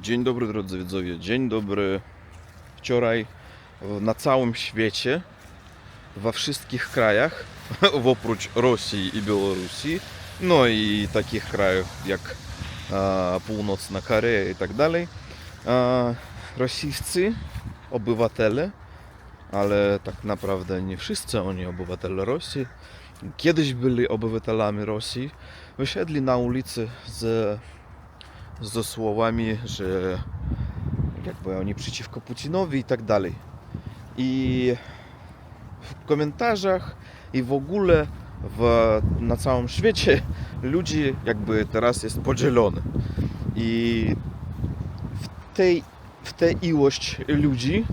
Dzień dobry drodzy widzowie, dzień dobry. Wczoraj na całym świecie, we wszystkich krajach, oprócz Rosji i Białorusi, no i takich krajów jak e, Północna Korea i tak dalej, e, rosyjscy obywatele, ale tak naprawdę nie wszyscy oni obywatele Rosji, kiedyś byli obywatelami Rosji, wysiedli na ulicy z ze słowami, że jakby oni przeciwko Putinowi i tak dalej. I w komentarzach i w ogóle w, na całym świecie ludzi jakby teraz jest podzielony. I w tej, w tej ilość ludzi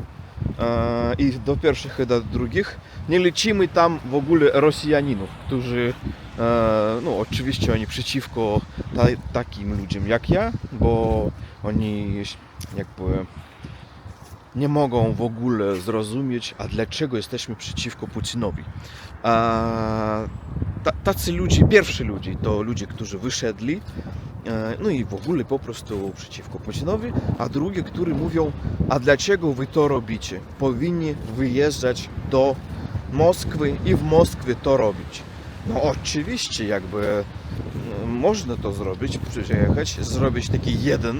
e, i do pierwszych i do drugich nie lecimy tam w ogóle Rosjaninów, którzy e, no oczywiście oni przeciwko ta, takim ludziom jak ja, bo oni jakby nie mogą w ogóle zrozumieć, a dlaczego jesteśmy przeciwko Putinowi. A, ta, tacy ludzie, pierwsi ludzie, to ludzie, którzy wyszedli, e, no i w ogóle po prostu przeciwko Putinowi, a drugie, którzy mówią, a dlaczego wy to robicie? Powinni wyjeżdżać do Moskwy i w Moskwie to robić. No oczywiście, jakby można to zrobić, przyjechać, zrobić taki jeden,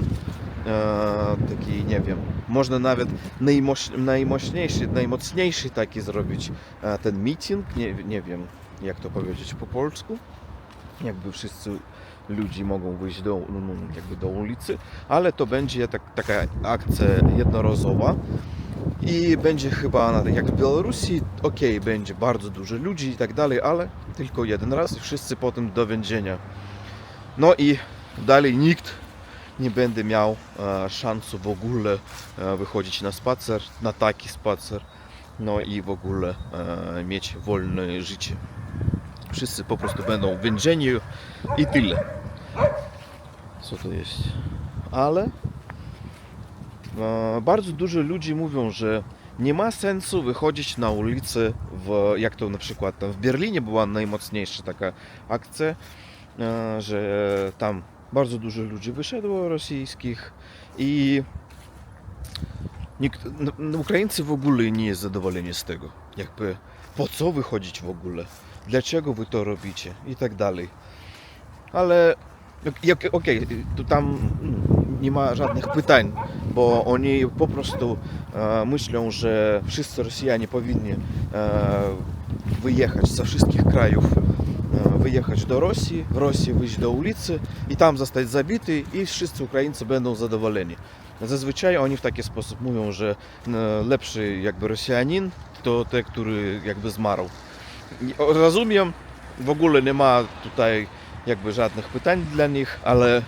e, taki, nie wiem, można nawet najmoś, najmocniejszy, najmocniejszy taki zrobić e, ten meeting, nie, nie wiem jak to powiedzieć po polsku, jakby wszyscy ludzie mogą wyjść do, no, no, jakby do ulicy, ale to będzie tak, taka akcja jednorazowa i będzie chyba na- jak w Białorusi, ok, będzie bardzo dużo ludzi i tak dalej, ale tylko jeden raz i wszyscy potem do więzienia. No i dalej nikt nie będzie miał e, szansu w ogóle e, wychodzić na spacer, na taki spacer, no i w ogóle e, mieć wolne życie. Wszyscy po prostu będą w więzieniu i tyle. Co to jest? Ale bardzo dużo ludzi mówią, że nie ma sensu wychodzić na ulicę, w, jak to na przykład tam w Berlinie była najmocniejsza taka akcja, że tam bardzo dużo ludzi wyszedło rosyjskich i nikt, no, Ukraińcy w ogóle nie jest zadowoleni z tego. Jakby po co wychodzić w ogóle? Dlaczego wy to robicie? I tak dalej. Ale okej, tu tam mm, nie ma żadnych pytań, bo oni po prostu e, myślą, że wszyscy Rosjanie powinni e, wyjechać ze wszystkich krajów, e, wyjechać do Rosji, w Rosji wyjść do ulicy i tam zostać zabity i wszyscy Ukraińcy będą zadowoleni. Zazwyczaj oni w taki sposób mówią, że lepszy jakby Rosjanin to ten, który jakby zmarł. Rozumiem, w ogóle nie ma tutaj jakby żadnych pytań dla nich, ale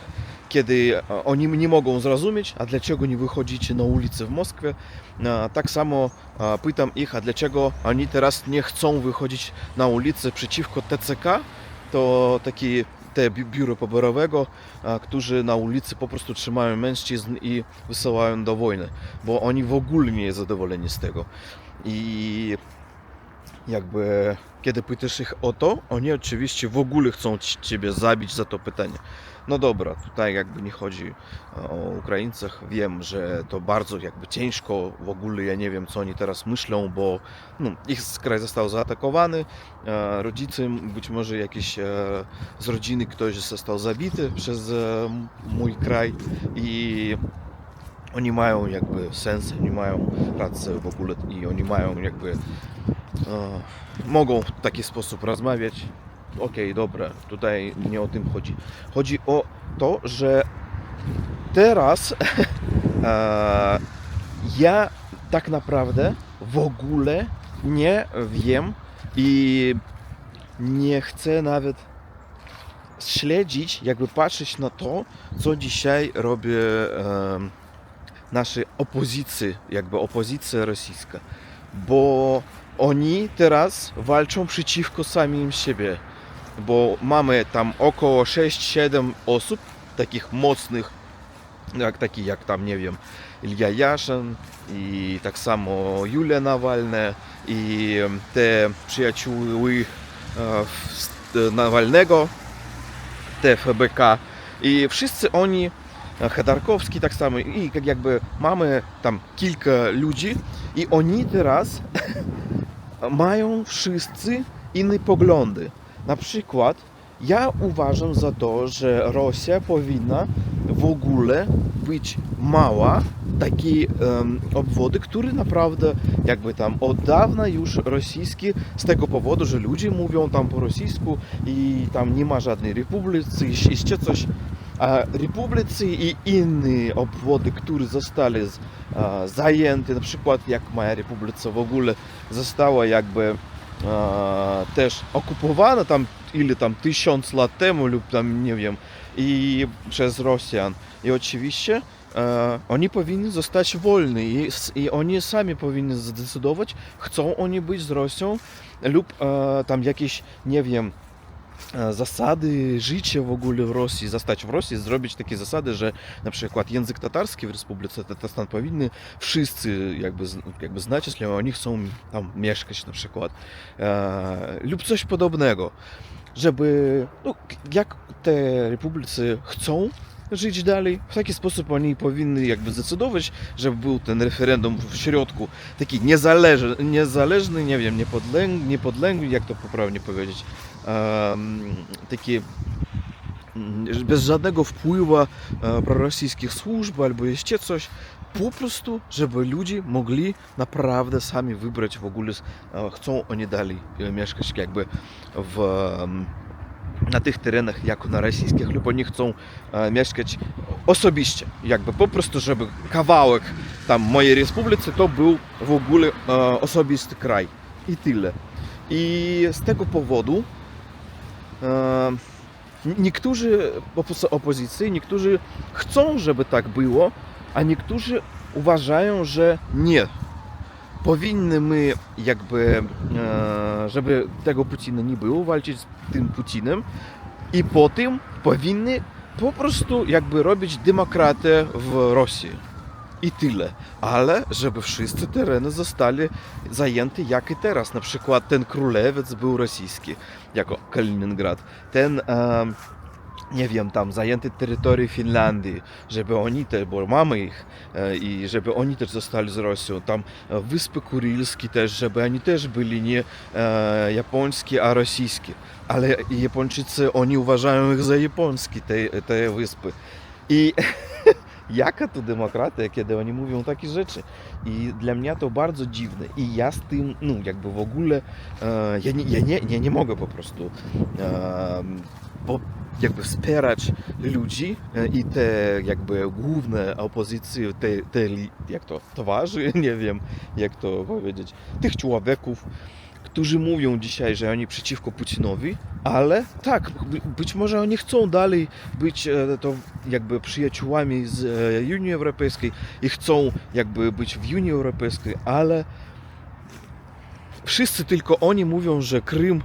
kiedy e, oni nie mogą zrozumieć, a dlaczego nie wychodzicie na ulicę w Moskwie, e, tak samo pytam ich, a dlaczego oni teraz nie chcą wychodzić na ulicę przeciwko TCK, to taki te bi- biuro poborowego, którzy na ulicy po prostu trzymają mężczyzn i wysyłają do wojny, bo oni w ogóle nie są zadowoleni z tego. I jakby kiedy pytasz ich o to, oni oczywiście w ogóle chcą ci- ciebie zabić za to pytanie. No dobra, tutaj jakby nie chodzi e, o Ukraińcach. Wiem, że to bardzo jakby ciężko. W ogóle ja nie wiem, co oni teraz myślą, bo no, ich kraj został zaatakowany. E, rodzice, być może jakiś e, z rodziny ktoś został zabity przez mój kraj i oni mają jakby sens, oni mają rację w ogóle i oni mają jakby mogą w taki sposób rozmawiać. Okej, dobra, tutaj nie o tym chodzi. Chodzi o to, że teraz e, ja tak naprawdę w ogóle nie wiem i nie chcę nawet śledzić, jakby patrzeć na to, co dzisiaj robi em, naszej opozycji, jakby opozycja rosyjska, bo oni teraz walczą przeciwko samym siebie, bo mamy tam około 6-7 osób, takich mocnych, jak taki jak tam, nie wiem, Ilja Jaszyn i tak samo Julia Nawalna i te przyjacióły e, w- Nawalnego, te FBK i wszyscy oni e, Chodorkowski tak samo i jak jakby mamy tam kilka ludzi i oni teraz mają wszyscy inne poglądy. Na przykład ja uważam za to, że Rosja powinna w ogóle być mała takiej em, obwody, naprawdę jakby tam od dawna już rosyjski z tego powodu, że ludzie mówią tam po rosyjsku i tam nie ma żadnej republicy, jeszcze coś. A republicy i inne obwody, które zostały e, zajęte, na przykład jak moja republika w ogóle została jakby też okupowana tam ile tam tysiąc lat temu lub tam nie wiem i przez Rosjan. I oczywiście e, oni powinni zostać wolni i, i oni sami powinni zdecydować chcą oni być z Rosją lub e, tam jakieś nie wiem zasady życia w ogóle w Rosji, zostać w Rosji, zrobić takie zasady, że na przykład język tatarski w Republice Tatarstan powinny wszyscy jakby, jakby znać, jeśli oni chcą tam mieszkać na przykład e, lub coś podobnego, żeby no, jak te republicy chcą żyć dalej, w taki sposób oni powinny jakby zdecydować, żeby był ten referendum w środku, taki niezależny, niezależny nie wiem, niepodlęgły, niepodległy, jak to poprawnie powiedzieć, em, taki bez żadnego wpływu e, prorosyjskich służb albo jeszcze coś, po prostu, żeby ludzie mogli naprawdę sami wybrać w ogóle, e, chcą oni dalej mieszkać jakby w, na tych terenach, jak na rosyjskich, lub oni chcą e, mieszkać osobiście, jakby po prostu, żeby kawałek tam mojej republicy to był w ogóle e, osobisty kraj i tyle. I z tego powodu e, niektórzy opozycji, niektórzy chcą, żeby tak było, a niektórzy uważają, że nie. Powinny my jakby, e, żeby tego Putina nie było, walczyć z tym Putinem i po tym powinny po prostu jakby robić demokratę w Rosji. I tyle. Ale żeby wszyscy tereny zostali zajęte jak i teraz. Na przykład ten królewiec był rosyjski, jako Kaliningrad. Ten, em, nie wiem, tam zajęte terytorie Finlandii, żeby oni też, bo mamy ich, e, i żeby oni też zostali z Rosją. Tam e, Wyspy Kurylskie też, żeby oni też byli nie e, japońskie, a rosyjskie. Ale Japończycy, oni uważają ich za japońskie, te, te wyspy. I jaka to demokracja, kiedy oni mówią takie rzeczy. I dla mnie to bardzo dziwne. I ja z tym, no jakby w ogóle, e, ja, nie, ja, nie, ja nie mogę po prostu e, jakby wspierać ludzi e, i te jakby główne opozycje, te, te jak to, towarzy, nie wiem jak to powiedzieć, tych człowieków, którzy mówią dzisiaj, że oni przeciwko Putinowi, ale tak, by- być może oni chcą dalej być e, to jakby przyjaciółmi z e, Unii Europejskiej i chcą jakby być w Unii Europejskiej, ale wszyscy tylko oni mówią, że Krym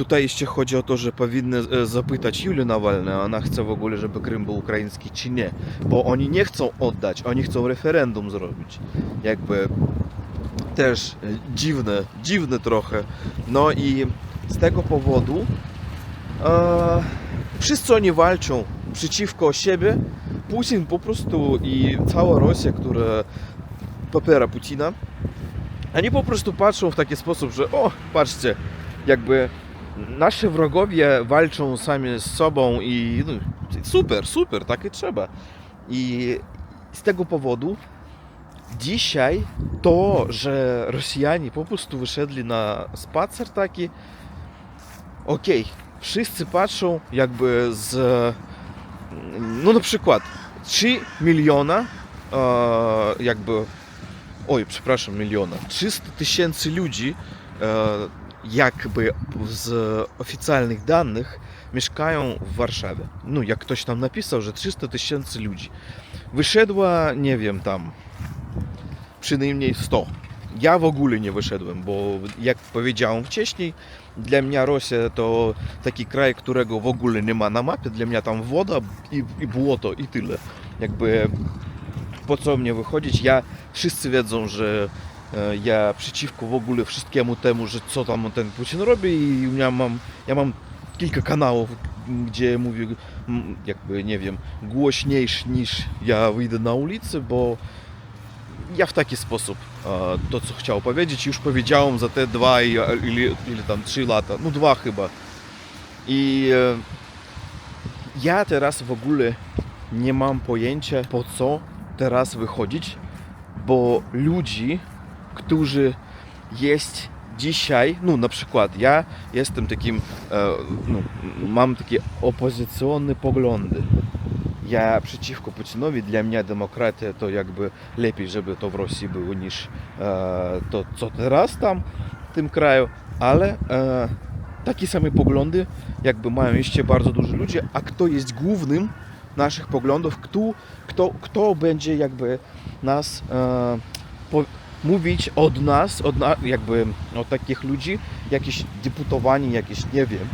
Tutaj jeszcze chodzi o to, że powinny e, zapytać Julię Nawalną, ona chce w ogóle, żeby Krym był ukraiński czy nie. Bo oni nie chcą oddać, oni chcą referendum zrobić. Jakby też dziwne, dziwne trochę. No i z tego powodu e, wszyscy oni walczą przeciwko siebie. Putin po prostu i cała Rosja, która popiera Putina, oni po prostu patrzą w taki sposób, że o, patrzcie, jakby nasi wrogowie walczą sami z sobą i no, super, super, tak i trzeba. I z tego powodu dzisiaj to, że Rosjanie po prostu wyszedli na spacer taki, okej, wszyscy patrzą jakby z, no na przykład 3 miliona e, jakby, oj, przepraszam, miliona, 300 tysięcy ludzi e, jakby z oficjalnych danych mieszkają w Warszawie. No, jak ktoś tam napisał, że 300 tysięcy ludzi. Wyszedła, nie wiem, tam przynajmniej 100. Ja w ogóle nie wyszedłem, bo jak powiedziałem wcześniej, dla mnie Rosja to taki kraj, którego w ogóle nie ma na mapie. Dla mnie tam woda i, i błoto i tyle. Jakby po co mnie wychodzić? Ja wszyscy wiedzą, że E, ja przeciwko w ogóle wszystkiemu temu, że co tam ten Putin robi i ja mam, ja mam kilka kanałów, gdzie mówię jakby, nie wiem, głośniejszy niż ja wyjdę na ulicę, bo ja w taki sposób e, to, co chciał powiedzieć, już powiedziałem za te dwa ili, e, ili tam trzy lata, no dwa chyba. I ja teraz w ogóle nie mam pojęcia, po co teraz wychodzić, bo ludzi którzy jest dzisiaj, no na przykład ja jestem takim, e, no, mam takie opozycjonne poglądy. Ja przeciwko Putinowi, dla mnie demokracja to jakby lepiej, żeby to w Rosji było niż e, to, co teraz tam w tym kraju, ale e, takie same poglądy jakby mają jeszcze bardzo dużo ludzi, a kto jest głównym naszych poglądów, kto, kto, kto będzie jakby nas po, mówić od nas, od na, jakby od takich ludzi, jakieś deputowani, jakieś, nie wiem,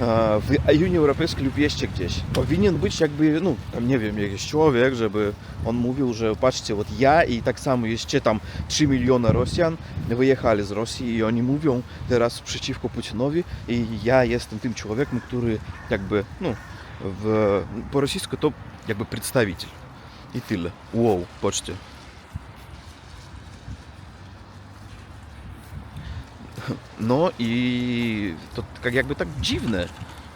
e, w Unii Europejskiej lub jeszcze gdzieś. Powinien być jakby, no, tam nie wiem, jakiś człowiek, żeby on mówił, że patrzcie, вот ja i tak samo jeszcze tam 3 miliony Rosjan wyjechali z Rosji i oni mówią teraz przeciwko Putinowi i ja jestem tym człowiekiem, który jakby, no, w, po rosyjsku to jakby przedstawiciel. I tyle. Wow, patrzcie. No i to tak jakby tak dziwne,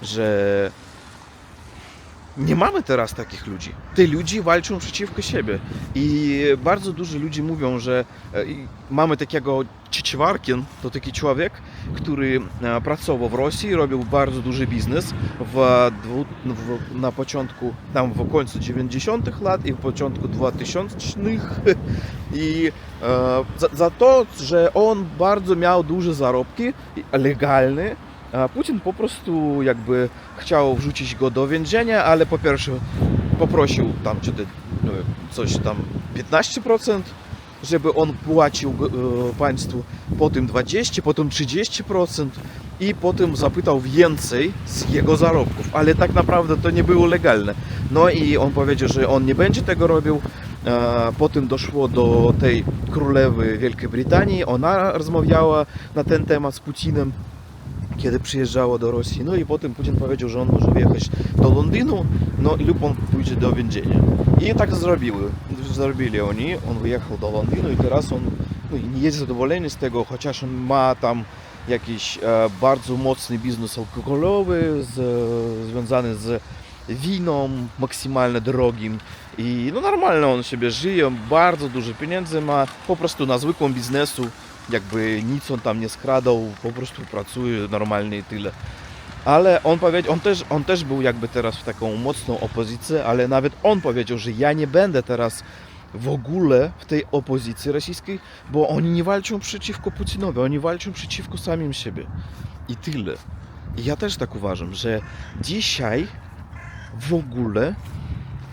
że nie mamy teraz takich ludzi. Te ludzie walczą przeciwko siebie. I bardzo dużo ludzi mówią, że e, mamy takiego Czyczwarkin, to taki człowiek, który e, pracował w Rosji, robił bardzo duży biznes w, w, na początku, tam w końcu 90 lat i w początku 2000 i e, za, za to, że on bardzo miał duże zarobki legalne, Putin po prostu jakby chciał wrzucić go do więzienia, ale po pierwsze poprosił tam czy coś tam 15%, żeby on płacił e, państwu, potem 20%, potem 30% i potem zapytał więcej z jego zarobków, ale tak naprawdę to nie było legalne. No i on powiedział, że on nie będzie tego robił. E, Potem doszło do tej królewy Wielkiej Brytanii, ona rozmawiała na ten temat z Putinem kiedy przyjeżdżało do Rosji. No i potem Putin powiedział, że on może wyjechać do Londynu, no lub on pójdzie do więzienia. I tak zrobiły. Zrobili oni. On wyjechał do Londynu i teraz on no, nie jest zadowolony z tego, chociaż on ma tam jakiś e, bardzo mocny biznes alkoholowy z, związany z winą maksymalnie drogim i no normalnie on sobie żyje, bardzo dużo pieniędzy ma, po prostu na zwykłym biznesu jakby nic on tam nie skradał, po prostu pracuje normalnie i tyle. Ale on powiedział, on też, on też był jakby teraz w taką mocną opozycję, ale nawet on powiedział, że ja nie będę teraz w ogóle w tej opozycji rosyjskiej, bo oni nie walczą przeciwko Putinowi, oni walczą przeciwko samym siebie. I tyle. I ja też tak uważam, że dzisiaj w ogóle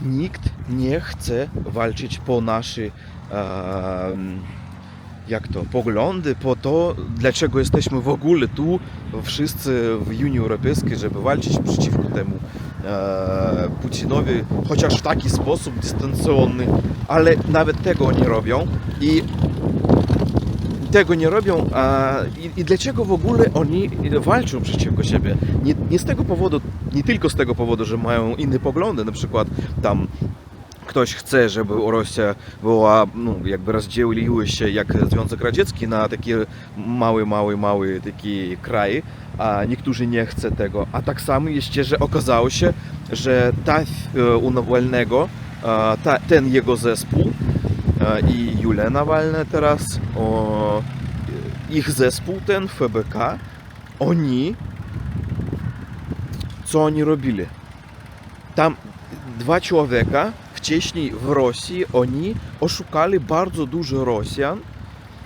nikt nie chce walczyć po naszej em, jak to, poglądy, po to, dlaczego jesteśmy w ogóle tu, wszyscy w Unii Europejskiej, żeby walczyć przeciwko temu e, Putinowi, chociaż w taki sposób dystancjonny, ale nawet tego nie robią i tego nie robią, a, i, i dlaczego w ogóle oni walczą przeciwko siebie? Nie, nie z tego powodu, nie tylko z tego powodu, że mają inne poglądy, na przykład tam ktoś chce, żeby Rosja była, no, jakby rozdzieliły się jak Związek Radziecki na takie małe, małe, małe takie kraje, a niektórzy nie chcą tego. A tak samo jeszcze, że okazało się, że ta e, u Nawalnego, e, ta, ten jego zespół e, i Julia Nawalna teraz, o, ich zespół ten, FBK, oni, co oni robili? Tam dwa człowieka wcześniej w Rosji oni oszukali bardzo dużo Rosjan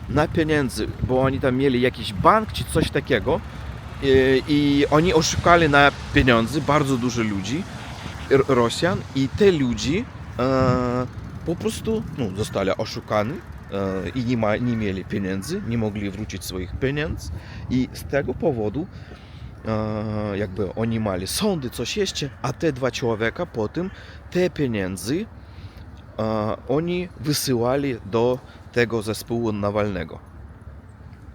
na pieniędzy, bo oni tam mieli jakiś bank czy coś takiego i, i oni oszukali na pieniądze bardzo dużo ludzi, Rosjan i te ludzi e, po prostu no, zostali oszukani e, i nie, ma, nie mieli pieniędzy, nie mogli wrócić swoich pieniędzy i z tego powodu e, jakby oni mieli sądy, coś jeszcze, a te dwa człowieka potem te pieniądze e, oni wysyłali do tego zespołu Nawalnego.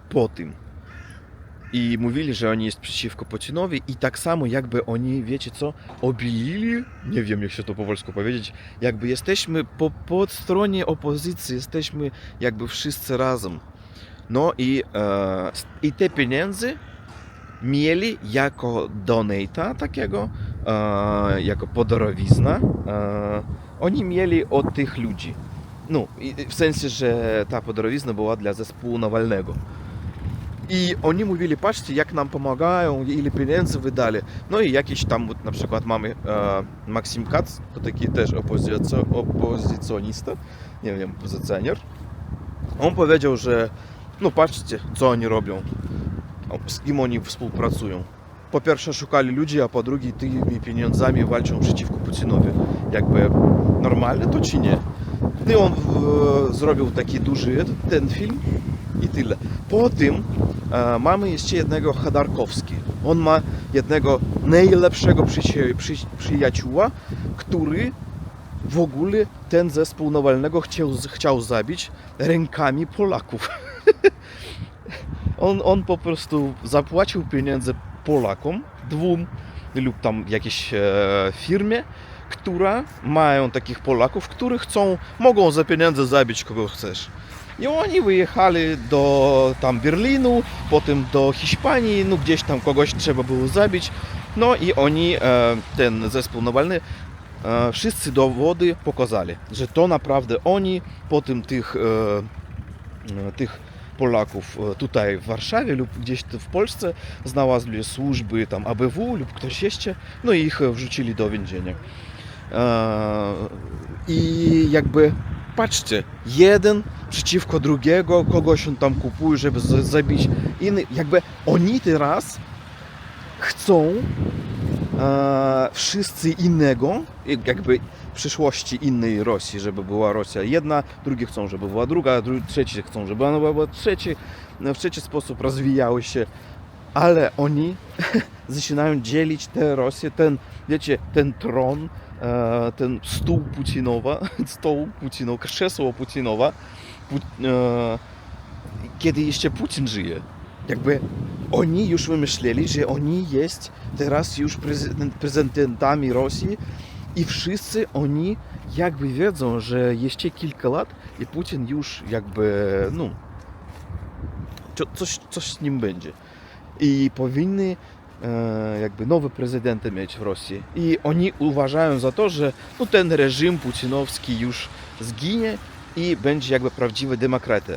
Po tym. i mówili, że oni jest przeciwko Putinowi i tak samo jakby oni, wiecie co, obilili, nie wiem jak się to po polsku powiedzieć, jakby jesteśmy po, po stronie opozycji, jesteśmy jakby wszyscy razem. No i, e, i te pieniądze mieli jako donata takiego, e, jako podarowizna, e, oni mieli od tych ludzi. No, w sensie, że ta podarowizna była dla zespołu Nawalnego. I oni mówili, patrzcie, jak nam pomagają, ile pieniędzy wydali. No i jakiś tam, na przykład mamy e, Maksim Kac, to taki też opozycjonista, nie wiem, opozycjoner. On powiedział, że no patrzcie, co oni robią z kim oni współpracują. Po pierwsze szukali ludzi, a po drugie tymi pieniądzami walczą przeciwko Putinowi. Jakby normalne to czy nie? I on e, zrobił taki duży ten film i tyle. Po tym e, mamy jeszcze jednego Chodorkowski. On ma jednego najlepszego przyjaci- przy, przyjacióła, który w ogóle ten zespół Nawalnego chciał, chciał zabić rękami Polaków. on, on po prostu zapłacił pieniądze Polakom, dwóm lub tam jakiejś e, firmie, która mają takich Polaków, którzy chcą, mogą za pieniądze zabić kogo chcesz. I oni wyjechali do tam Berlinu, potem do Hiszpanii, no gdzieś tam kogoś trzeba było zabić. No i oni, e, ten zespół Nawalny, e, wszyscy dowody pokazali, że to naprawdę oni, potem tych, e, tych Polaków e, tutaj w Warszawie lub gdzieś w Polsce znalazły służby tam ABW lub ktoś jeszcze, no i ich wrzucili do więzienia. E, I jakby patrzcie, jeden przeciwko drugiego, kogoś on tam kupuje, żeby zabić inny. Jakby oni teraz chcą e, wszyscy innego, jakby przyszłości innej Rosji, żeby była Rosja jedna, drugi chcą, żeby była druga, dru- trzeci chcą, żeby ona była trzeci, w trzeci sposób rozwijały się, ale oni zaczynają dzielić tę Rosję, ten, wiecie, ten tron, e, ten stół Putinowa, stoł Putinowa, krzesło Putinowa, Pu- e, kiedy jeszcze Putin żyje. Jakby oni już wymyśleli, że oni jest teraz już prezydent, prezydentami Rosji i wszyscy oni jakby wiedzą, że jeszcze kilka lat i Putin już jakby, no, co- coś, coś z nim będzie. I powinny e, jakby nowe prezydenty mieć w Rosji. I oni uważają za to, że no, ten reżim putinowski już zginie i będzie jakby prawdziwa demokracja.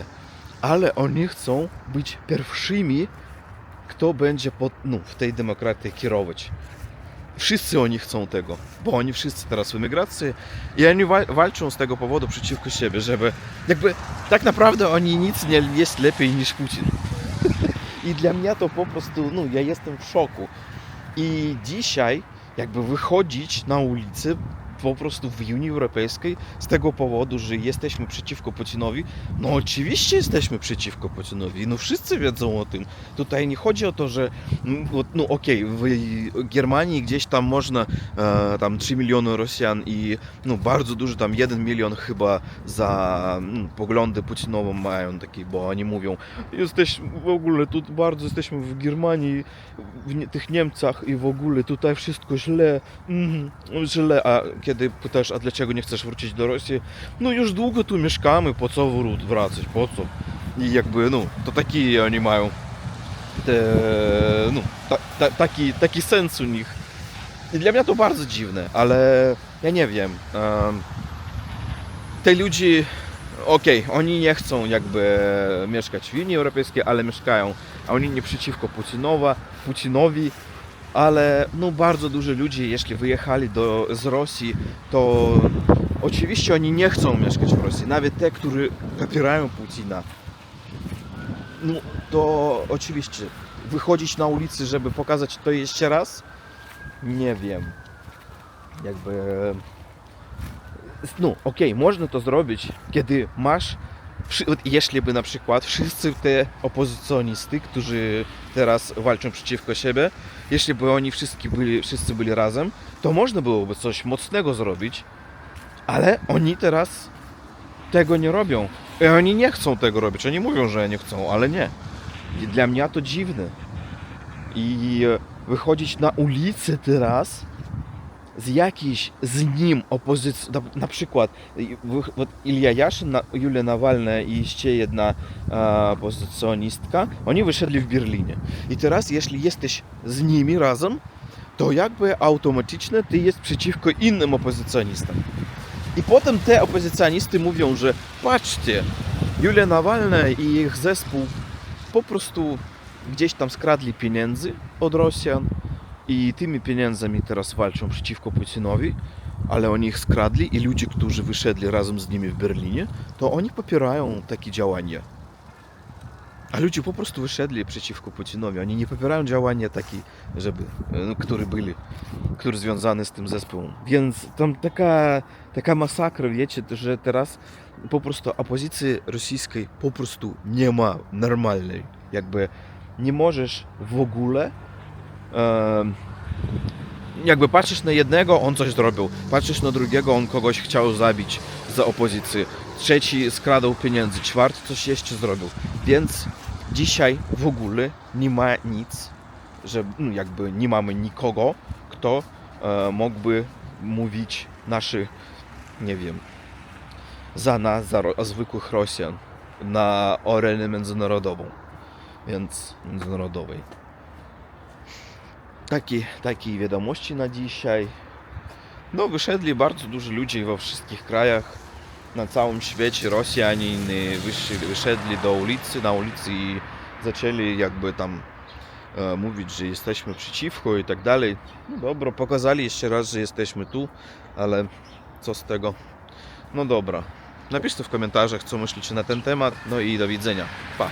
Ale oni chcą być pierwszymi, kto będzie pod, no, w tej demokracji kierować. Wszyscy oni chcą tego, bo oni wszyscy teraz w emigracji i oni wal, walczą z tego powodu przeciwko siebie, żeby jakby tak naprawdę oni nic nie jest lepiej niż Putin. I dla mnie to po prostu, no ja jestem w szoku. I dzisiaj jakby wychodzić na ulicę po prostu w Unii Europejskiej z tego powodu, że jesteśmy przeciwko Putinowi? No oczywiście jesteśmy przeciwko Putinowi, no wszyscy wiedzą o tym. Tutaj nie chodzi o to, że no, no okej, okay, w Germanii gdzieś tam można e, tam 3 miliony Rosjan i no bardzo dużo, tam 1 milion chyba za no, poglądy Putinowe mają takie, bo oni mówią jesteś w ogóle, tu bardzo jesteśmy w Germanii, w nie, tych Niemcach i w ogóle tutaj wszystko źle, mm, źle, a kiedy pytasz, a dlaczego nie chcesz wrócić do Rosji, no już długo tu mieszkamy, po co wracać, po co? I jakby, no, to taki oni mają te, no, ta, ta, taki, taki sens u nich. I dla mnie to bardzo dziwne, ale ja nie wiem. Te ludzie, okej, oni nie chcą jakby mieszkać w Unii Europejskiej, ale mieszkają, a oni nie przeciwko Putinowa, Putinowi, ale no bardzo dużo ludzi, jeśli wyjechali do, z Rosji, to oczywiście oni nie chcą mieszkać w Rosji, nawet te, którzy popierają Putina. No to oczywiście wychodzić na ulicy, żeby pokazać to jeszcze raz, nie wiem. Jakby no okej, można to zrobić, kiedy masz, jeśli by na przykład wszyscy te opozycjonisty, którzy teraz walczą przeciwko siebie, jeśli by oni wszyscy byli, wszyscy byli razem, to można byłoby coś mocnego zrobić, ale oni teraz tego nie robią. I oni nie chcą tego robić, oni mówią, że nie chcą, ale nie. I dla mnie to dziwne. i wychodzić na ulicę teraz z jakiejś z nim opozycji, na, na przykład y, wy- вот Илья Яшин, Na- Юлия Навальная i jeszcze jedna e, opozycjonistka, oni wyszedli w Berlinie. I teraz, jeśli jesteś z nimi razem, to jakby automatycznie ty jest przeciwko innym opozycjonistom. I potem te opozycjonisty mówią, że patrzcie, Julia Nawalna i ich zespół po prostu gdzieś tam skradli pieniędzy od Rosjan i tymi pieniędzmi teraz walczą przeciwko Putinowi, ale oni ich skradli i ludzie, którzy wyszedli razem z nimi w Berlinie, to oni popierają takie działania. A ludzie po prostu wyszedli przeciwko Putinowi. Oni nie popierają działania takie, żeby, e, które byli, które związane z tym zespołem. Więc tam taka, taka masakra, wiecie, że teraz po prostu opozycji rosyjskiej po prostu nie ma normalnej. Jakby nie możesz w ogóle jakby patrzysz na jednego, on coś zrobił. Patrzysz na drugiego, on kogoś chciał zabić za opozycję. Trzeci skradał pieniędzy, czwarty coś jeszcze zrobił. Więc dzisiaj w ogóle nie ma nic, że no, jakby nie mamy nikogo, kto e, mógłby mówić naszych, nie wiem, za nas, za zwykłych Rosjan na arenę międzynarodową. Więc międzynarodowej. Takie, takie wiadomości na dzisiaj. No, wyszedli bardzo dużo ludzi we wszystkich krajach na całym świecie. Rosjanie wyszli, wyszedli do ulicy, na ulicy i zaczęli jakby tam e, mówić, że jesteśmy przeciwko i tak dalej. No dobra, pokazali jeszcze raz, że jesteśmy tu, ale co z tego? No dobra. Napiszcie w komentarzach, co myślicie na ten temat. No i do widzenia. Pa!